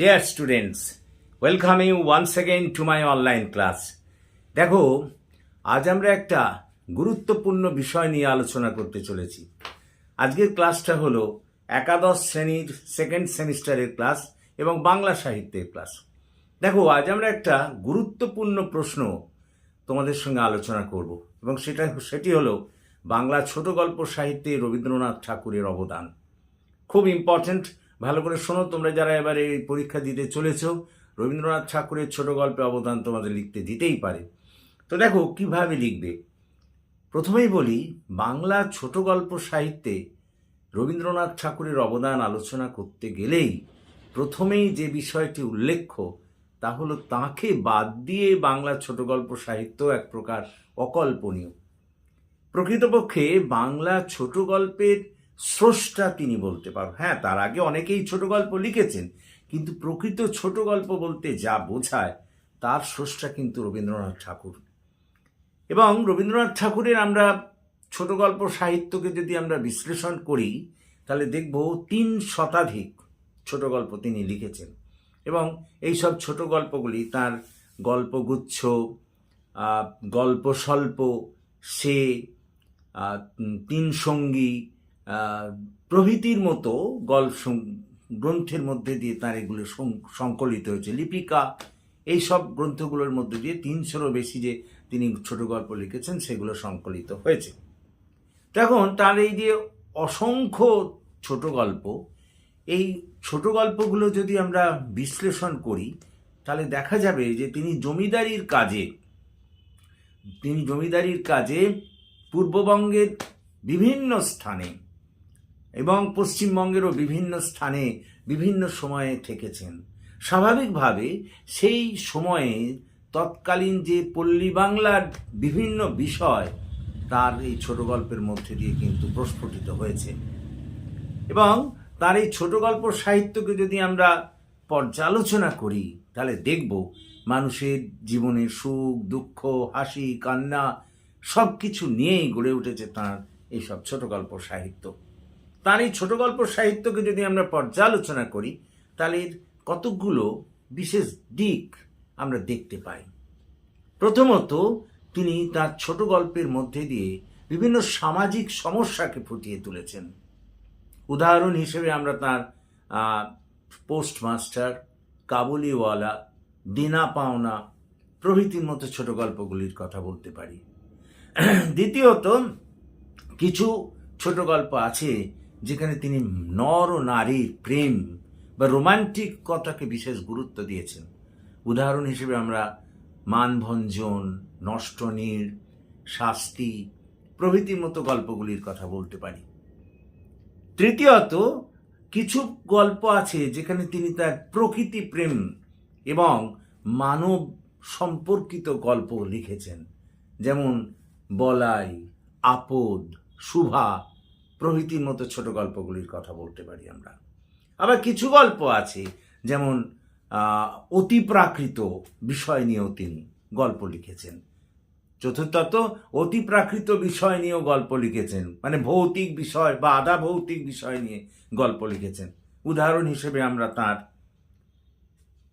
Dear students welcome you once again to my online class দেখো, আজ আমরা একটা গুরুত্বপূর্ণ বিষয় নিয়ে আলোচনা করতে চলেছি। আজকের ক্লাসটা হলো একাদশ শ্রেণির সেকেন্ড সেমিস্টারের ক্লাস এবং বাংলা সাহিত্যের ক্লাস। দেখো, আজ আমরা একটা গুরুত্বপূর্ণ প্রশ্ন তোমাদের সঙ্গে আলোচনা করব এবং সেটা, সেটি হলো বাংলা ছোট গল্প সাহিত্যে রবীন্দ্রনাথ ঠাকুরের অবদান। খুব ইম্পর্ট্যান্ট ভালো করে শোনো, তোমরা যারা এবারে এই পরীক্ষা দিতে চলেছ, রবীন্দ্রনাথ ঠাকুরের ছোট গল্পে অবদান তোমাদের লিখতে দিতেই পারে। তো দেখো, কীভাবে লিখবে? প্রথমেই বলি, বাংলা ছোট গল্প সাহিত্যে রবীন্দ্রনাথ ঠাকুরের অবদান আলোচনা করতে গেলেই প্রথমেই যে বিষয়টি উল্লেখ্য, তা হলো তাঁকে বাদ দিয়ে বাংলা ছোট গল্প সাহিত্য এক প্রকার অকল্পনীয়। প্রকৃতপক্ষে বাংলা ছোট গল্পের স্রষ্টা তিনি বলতে পারো। হ্যাঁ তার আগে অনেকেই ছোট গল্প লিখেছেন, কিন্তু প্রকৃত ছোট গল্প বলতে যা বোঝায়, তার স্রষ্টা কিন্তু রবীন্দ্রনাথ ঠাকুর। এবং রবীন্দ্রনাথ ঠাকুরের আমরা ছোট গল্প সাহিত্যকে যদি আমরা বিশ্লেষণ করি, তাহলে দেখব তিন শতাধিক ছোট গল্প তিনি লিখেছেন। এবং এই সব ছোট গল্পগুলি তার গল্পগুচ্ছ গল্প স্বল্প সে তিন সঙ্গী প্রভৃতির মতো গল্প গ্রন্থের মধ্যে দিয়ে তার এগুলো সংকলিত হয়েছে। লিপিকা, এই সব গ্রন্থগুলোর মধ্যে দিয়ে তিনশোরও বেশি যে তিনি ছোট গল্প লিখেছেন, সেগুলো সংকলিত হয়েছে। তখন তার এই যে অসংখ্য ছোট গল্প, এই ছোট গল্পগুলো যদি আমরা বিশ্লেষণ করি, তাহলে দেখা যাবে যে তিনি জমিদারির কাজে, তিনি জমিদারির কাজে পূর্ববঙ্গের বিভিন্ন স্থানে এবং পশ্চিমবঙ্গেরও বিভিন্ন স্থানে, বিভিন্ন সময়ে থেকেছেন। স্বাভাবিকভাবে সেই সময়ে তৎকালীন যে পল্লী বাংলার বিভিন্ন বিষয়, তার এই ছোট গল্পের মধ্যে দিয়ে কিন্তু প্রস্ফুটিত হয়েছে। এবং তার এই ছোট গল্প সাহিত্যকে যদি আমরা পর্যালোচনা করি, তাহলে দেখব মানুষের জীবনের সুখ, দুঃখ, হাসি, কান্না সব কিছু নিয়েই গড়ে উঠেছে তার এইসব ছোট গল্প সাহিত্য। তার এই ছোট গল্প সাহিত্যকে যদি আমরা পর্যালোচনা করি, তাহলে কতকগুলো বিশেষ দিক আমরা দেখতে পাই। প্রথমত, তিনি তার ছোট গল্পের মধ্যে দিয়ে বিভিন্ন সামাজিক সমস্যাকে ফুটিয়ে তুলেছেন। উদাহরণ হিসেবে আমরা তার পোস্টমাস্টার, কাবুলিওয়ালা, দিনা পাওনা প্রভৃতির মতো ছোট গল্পগুলির কথা বলতে পারি। দ্বিতীয়ত, কিছু ছোট গল্প আছে যেখানে তিনি নর ও নারীর প্রেম বা রোমান্টিক কথাকে বিশেষ গুরুত্ব দিয়েছেন। উদাহরণ হিসেবে আমরা মানভঞ্জন, নষ্টনীর, শাস্তি প্রভৃতির মতো গল্পগুলির কথা বলতে পারি। তৃতীয়ত, কিছু গল্প আছে যেখানে তিনি তার প্রকৃতি প্রেম এবং মানব সম্পর্কিত গল্প লিখেছেন। যেমন বলাই, আপদ, শুভা প্রভৃতির মতো ছোট গল্পগুলির কথা বলতে পারি আমরা। আবার কিছু গল্প আছে, যেমন অতিপ্রাকৃত বিষয় নিয়েও তিনি গল্প লিখেছেন। চতুর্থত অতি প্রাকৃত বিষয় নিয়েও গল্প লিখেছেন। মানে ভৌতিক বিষয় বা আধা ভৌতিক বিষয় নিয়ে গল্প লিখেছেন। উদাহরণ হিসেবে আমরা তার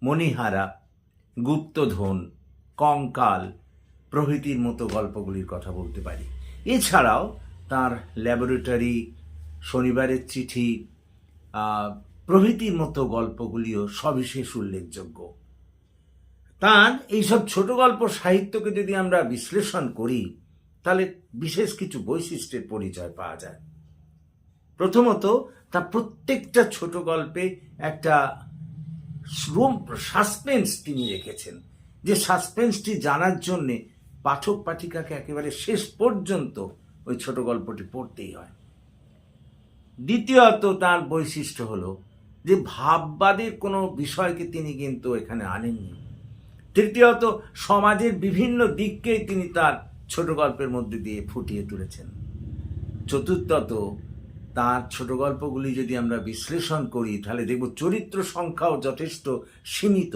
মণিহারা, গুপ্তধন, কঙ্কাল প্রভৃতির মতো গল্পগুলির কথা বলতে পারি। এছাড়াও তার ল্যাবরেটরি শনিবারের চিঠি প্রভৃতির মতো গল্পগুলিও সবিশেষ উল্লেখযোগ্য। তার এইসব ছোট গল্প সাহিত্যকে যদি আমরা বিশ্লেষণ করি, তাহলে বিশেষ কিছু বৈশিষ্ট্যের পরিচয় পাওয়া যায়। প্রথমত তা প্রত্যেকটা ছোট গল্পে একটা সাসপেন্স তিনি রেখেছেন, যে সাসপেন্সটি জানার জন্যে পাঠক পাঠিকাকে একেবারে শেষ পর্যন্ত ওই ছোট গল্পটি পড়তেই হয়। দ্বিতীয়ত তার বৈশিষ্ট্য হলো যে ভাববাদের কোনো বিষয়কে তিনি কিন্তু এখানে আনেননি। তৃতীয়ত, সমাজের বিভিন্ন দিককেই তিনি তার ছোট গল্পের মধ্যে দিয়ে ফুটিয়ে তুলেছেন। চতুর্থত, তার ছোট গল্পগুলি যদি আমরা বিশ্লেষণ করি, তাহলে দেখব চরিত্র সংখ্যাও যথেষ্ট সীমিত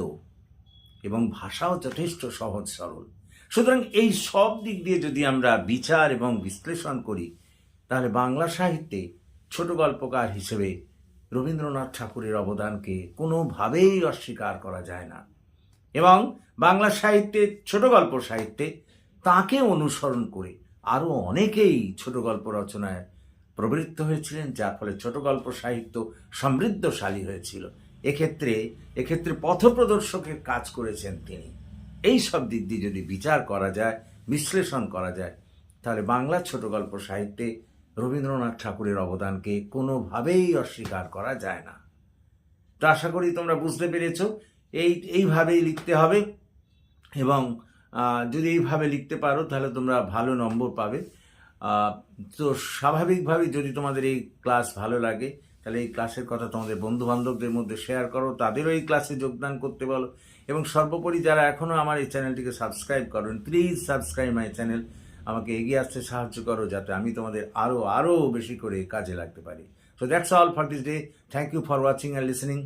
এবং ভাষাও যথেষ্ট সহজ সরল। সুতরাং এই সব দিক দিয়ে যদি আমরা বিচার এবং বিশ্লেষণ করি, তাহলে বাংলা সাহিত্যে ছোট গল্পকার হিসেবে রবীন্দ্রনাথ ঠাকুরের অবদানকে কোনোভাবেই অস্বীকার করা যায় না। এবং বাংলা সাহিত্যে, ছোট গল্প সাহিত্যে তাকে অনুসরণ করে আরও অনেকেই ছোট গল্প রচনায় প্রবৃত্ত হয়েছিলেন, যার ফলে ছোট গল্প সাহিত্য সমৃদ্ধশালী হয়েছিল। এক্ষেত্রে এক্ষেত্রে পথপ্রদর্শকের কাজ করেছেন তিনি। এই সব দিক দিয়ে যদি বিচার করা যায়, বিশ্লেষণ করা যায়, তাহলে বাংলা ছোট গল্প সাহিত্যে রবীন্দ্রনাথ ঠাকুরের অবদানকে কোনোভাবেই অস্বীকার করা যায় না। তো আশা করি তোমরা বুঝতে পেরেছ, এই, এইভাবেই লিখতে হবে এবং যদি এইভাবে লিখতে পারো, তাহলে তোমরা ভালো নম্বর পাবে। তো স্বাভাবিকভাবেই যদি তোমাদের এই ক্লাস ভালো লাগে, তাহলে এই ক্লাসের কথা তোমাদের বন্ধু বান্ধবদের মধ্যে শেয়ার করো, তাদেরও এই ক্লাসে যোগদান করতে বলো। এবং সর্বোপরি যারা এখনও আমার এই চ্যানেলটিকে সাবস্ক্রাইব করেন প্লিজ সাবস্ক্রাইব মাই চ্যানেল আমাকে এগিয়ে আসতে সাহায্য করো যাতে আমি তোমাদের আরও আরও বেশি করে কাজে লাগতে পারি। So that's all for this day thank you for watching and listening